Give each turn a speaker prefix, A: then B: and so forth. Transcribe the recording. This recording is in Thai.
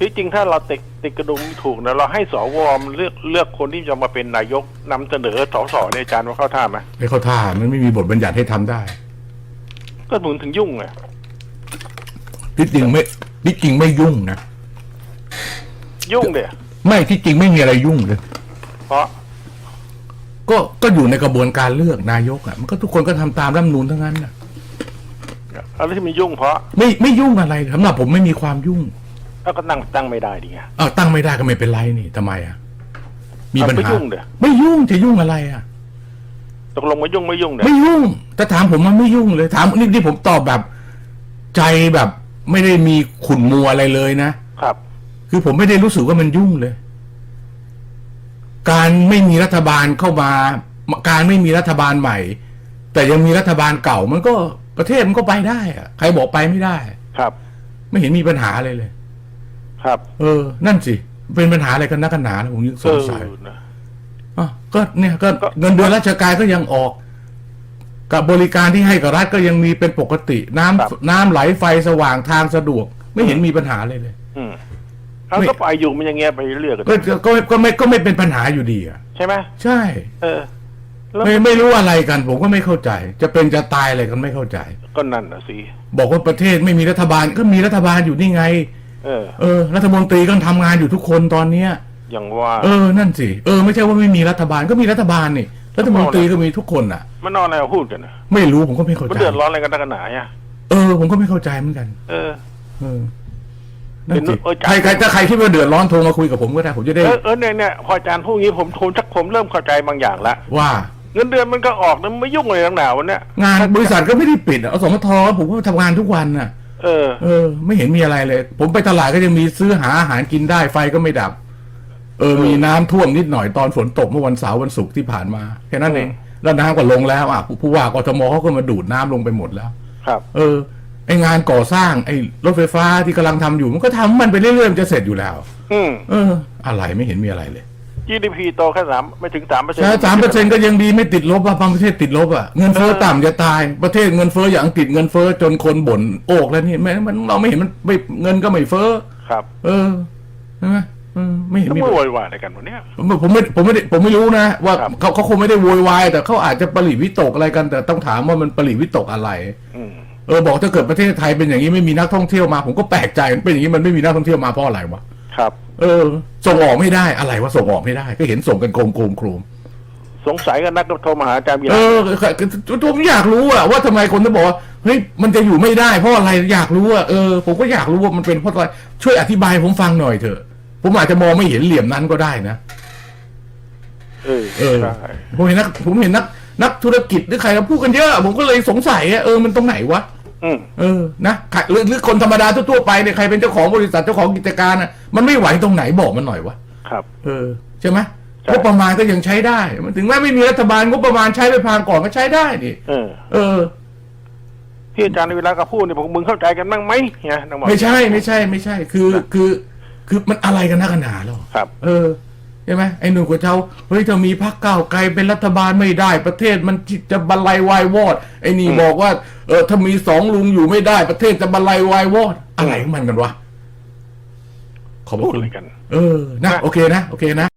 A: ที่จริงถ้าเราติดติดกระดุมถูกนะเราให้สวมันเลือกเลือกคนที่จะมาเป็นนายกนำเสนอสสในยอาจารย์ว่าเข้าท่าไหม
B: ไม่เข้าท่ามันไม่มีบทบัญญัติให้ทำได้
A: ก็หนุนถึงยุ่งไง
B: ที่จริงไม่ที่จริงไม่ยุ่งนะ
A: ยุ่งเดีย
B: ไม่ที่จริงไม่มีอะไรยุ่งเลย
A: เพราะ
B: ก็ก็อยู่ในกระบวนการเลือกนายกอะมันก็ทุกคนก็ทำตามรัฐธรรมนูญทั้งนั้นน่ะ
A: อะไรที่มันยุ่งเพราะ
B: ไม่ไม่ยุ่งอะไรสำหรับผมไม่มีความยุ่ง
A: แล้วก็ตั้งตั้งไม่ได้ดิไง
B: อ้าวตั้งไม่ได้ก็ไม่เป็นไรนี่ทำไมอะ มีปัญ
A: เอาไม่
B: หา
A: ยุ่งเด้อ
B: ไม่ยุ่งจะยุ่งอะไรอะ
A: ตกลงไม่ยุ่งไม่ยุ่งเดีย
B: ไม่ยุ่งแต่ถามผมมันไม่ยุ่งเลยถามนี่ที่ผมตอบแบบ ใจแบบ ไม่ได้มีขุนมัวอะไรเลยนะ
A: ครับ
B: คือผมไม่ได้รู้สึกว่ามันยุ่งเลย การไม่มีรัฐบาลเข้ามา การไม่มีรัฐบาลใหม่ แต่ยังมีรัฐบาลเก่ามันก็ประเทศมันก็ไปได้อะใครบอกไปไม่ได้
A: ครับ
B: ไม่เห็นมีปัญหาอะไรเลย
A: ครับ
B: เออ นั่นสิ เป็นปัญหาอะไรกันนักกันหนาแล้วผมยังส
A: เองอ
B: สัย
A: นะ
B: อะก็เนี่ยก็
A: ก็
B: เงินเดือนราชการก็ยังออก กับบริการที่ให้กับรัฐก็ยังมีเป็นปกติ น้ำน้ำไหลไฟสว่างทางสะดวก ไม่เห็นมีปัญหาเลยเลย
A: อืมเอา
B: ไม่
A: ก็ไปอยู่มันอย่างเงี้ยไปเรื่อยกัน
B: ก็ก็ก็ไม่ก็ไม่เป็นปัญหาอยู่ดีอะ
A: ใช่ไหม
B: ใช่
A: เออ แล้ว
B: ไม่ไม่รู้อะไรกัน ผมก็ไม่เข้าใจ จะเป็นจะตายอะไรกันไม่เข้าใจ
A: ก็นั่นน่ะสิ
B: บอกว่าประเทศไม่มีรัฐบาลก็มีรัฐบาลอยู่นี่ไง
A: เออ
B: เออรัฐมนตรีก็ทำงานอยู่ทุกคนตอนเนี้ย
A: อย่างว่า
B: เออ นั่นสิ เออ ไม่ใช่ว่าไม่มีรัฐบาลก็มีรัฐบาลนี่ รัฐมนตรีก็มีทุกคนอะ
A: มันนอนอะไรมาพูดกันนะ
B: ไม่รู้ผมก็ไม่เข้า
A: มัน
B: ใจ
A: เดือดร้อนอะไรกันตั้งกันหนาอะ
B: เออ ผมก็ไม่เข้าใจเหมือนกัน
A: เออ
B: เออนั่นสิ
A: เออจ่าย
B: ใครใครถ้าใครคิดว่าเดือดร้อนโทรมาคุยกับผมก็ได้ผมจะได้
A: เออเออเนี่ยเนี่ยพออาจารย์พูดอย่างนี้ผมผมชักผมเริ่มเข้าใจบางอย่างละ
B: ว่า
A: เงินเดือนมันก็ออกนะมันไม่ยุ่งอะไรทั้งหนาวันเนี้ย
B: งานบริษัทก็ไม่ได้ปิดอะอสมทผมก็ทำงานทุกวันน่ะ
A: เออ
B: เออ ไม่เห็นมีอะไรเลย ผมไปตลาดก็ยังมีซื้อหาอาหารกินได้ไฟก็ไม่ดับ เออ
A: เออ
B: มีน้ำท่วมนิดหน่อยตอนฝนตกเมื่อวันเสาร์วันศุกร์ที่ผ่านมาแค่นั้นเอง
A: อืม
B: แล้วน้ำก็ลงแล้วอะผู้ผู้ว่ากทมเขาก็มาดูดน้ำลงไปหมดแล้ว
A: ครับ
B: เออไองานก่อสร้างไอ้รถไฟฟ้าที่กำลังทำอยู่ มันก็ทำมันไปเรื่อยๆมันจะเสร็จอยู่แล้ว
A: อืม
B: เออ อะไรไม่เห็นมีอะไรเลย
A: GDP โตแค่สามไม่ถึงสามเปอร์เซ็นต์
B: ใช่สามเปอร์เซ็นก็ยังดีไม่ติดลบอะบางประเทศติดลบอะเงินเฟ้อ
A: เออ
B: ต่ำจะตายประเทศเงินเฟ้ออย่างอังกฤษเงินเฟ้อจนคนบ่นโอกแล้วนี่แม่มันเราไม่เห็นมันไม่เงินก็ไม่เฟ้อ
A: ครับ
B: เออใช่ไหมเออไม่เห็น
A: แล้ว
B: มี
A: ไม่โวยวายอะไรกันวันเนี้ย
B: ผมผมไม่ผมไม่ได้ผมไม่รู้นะ ว่า
A: ครับ
B: เขาเขาคงไม่ได้โวยวายแต่เขาอาจจะปริวิตกอะไรกัน แต่ต้องถามว่ามันปริวิตกอะไร
A: อืม
B: เออบอกถ้าเกิดประเทศไทยเป็นอย่างนี้ไม่มีนักท่องเที่ยวมา ผมก็แปลกใจมันเป็นอย่างนี้มันไม่มีนักท่องเที่ยวมาเพราะอะไรวะ
A: ครับ
B: เออ ส่งออกไม่ได้อะไรวะส่งออกไม่ได้ ก็เห็นส่งกันโครมโครมโครม
A: สงสัยกันนักก็โทรมาหาอาจารย์วี
B: เอ
A: ระ
B: อผมอยากรู้อะว่าทำไมคนถึงบอกว่าเฮ้ยมันจะอยู่ไม่ได้เพราะอะไรอยากรู้อะเออผมก็อยากรู้ว่ามันเป็นเพราะอะไรช่วยอธิบายให้ผมฟังหน่อยเถอะ ผมอาจจะมองไม่เห็นเหลี่ยมนั้นก็ได้นะ
A: เออ
B: เออ
A: ใช่
B: ผมเห็นนักผมเห็นนักนักธุรกิจหรือใครเขาพูดกันเยอะ ผมก็เลยสงสัยอะเออมันตรงไหนวะ
A: อืม
B: เออนะใครหรือหรือคนธรรมดาทั่วๆไปเนี่ยใครเป็นเจ้าของบริษัทเจ้าของกิจการอะมันไม่ไหวตรงไหนบอกมันหน่อยวะ
A: ครับ
B: เออใช่ไหม
A: ใช่
B: งบประมาณก็ยังใช้ได้มันถึงแม้ไม่มีรัฐบาลงบประมาณใช้ไปพางก่อนก็ใช้ได้นี่
A: เออ
B: เออ
A: ที่อาจารย์วีระก็พูดเนี่ยผมมึงเข้าใจกันบ้างไหมเนี่ยน้องบอก
B: ไม่ใช่ไม่ใช่ไม่ใช่ คือคือ คือมันอะไรกันนักกันหนาหรอ
A: ครับ
B: เออ ใช่ไหมไอ้หนุ่มกับเจ้าเฮ้ยถ้ามีพรรคก้าวไกลเป็นรัฐบาลไม่ได้ ประเทศมันจะบรรลัยวายวอด ไอ้นี่
A: อืม
B: บอกว่าเออถ้ามีสองลุงอยู่ไม่ได้ ประเทศจะบรรลัยวายวอด อะไรของมันกันวะขอบพ
A: พู
B: ระ
A: ด
B: คุ
A: อะ
B: ณ
A: ไรกัน
B: เออนะ
A: นะ
B: โอเคนะโอเคนะ